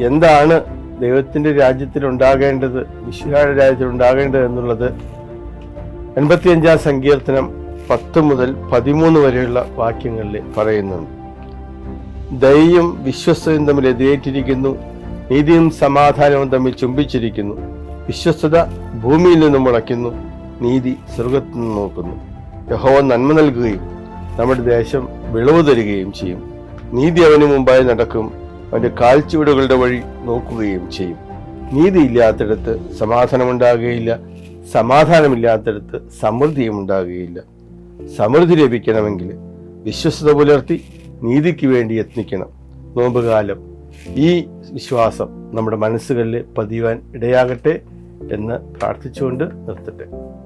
എന്താണ് ഉണ്ടാകേണ്ടത് വിശുഹായുടെ രാജ്യത്തിൽ ഉണ്ടാകേണ്ടത് എന്നുള്ളത് എൺപത്തിയഞ്ചാം സങ്കീർത്തനം പത്ത് മുതൽ പതിമൂന്ന് വരെയുള്ള വാക്യങ്ങളിൽ പറയുന്നുണ്ട്. ദയയും വിശ്വസ്തയും തമ്മിൽ എതിരേറ്റിരിക്കുന്നു നീതിയും സമാധാനവും തമ്മിൽ ചുംബിച്ചിരിക്കുന്നു വിശ്വസ്തത ഭൂമിയിൽ നിന്നും മുളയ്ക്കുന്നു നീതി സ്വർഗത്തു നിന്ന് നോക്കുന്നു. യഹോവ നന്മ നൽകുകയും നമ്മുടെ ദേശം വിളവ് തരികയും ചെയ്യും. നീതി അവന് മുമ്പായി നടക്കും. അവന്റെ കാൽച്ചുവടുകളുടെ വഴി നോക്കുകയും ചെയ്യും. നീതി ഇല്ലാത്തിടത്ത് സമാധാനമുണ്ടാകുകയില്ല. സമാധാനമില്ലാത്തിടത്ത് സമൃദ്ധിയും ഉണ്ടാകുകയില്ല സമൃദ്ധി ലഭിക്കണമെങ്കിൽ വിശ്വസ്തത പുലർത്തി നീതിക്ക് വേണ്ടി യത്നിക്കണം. നോമ്പുകാലം. ഈ വിശ്വാസം നമ്മുടെ മനസ്സുകളിൽ പതിയുവാൻ ഇടയാകട്ടെ എന്ന് പ്രാർത്ഥിച്ചുകൊണ്ട് നിർത്തട്ടെ.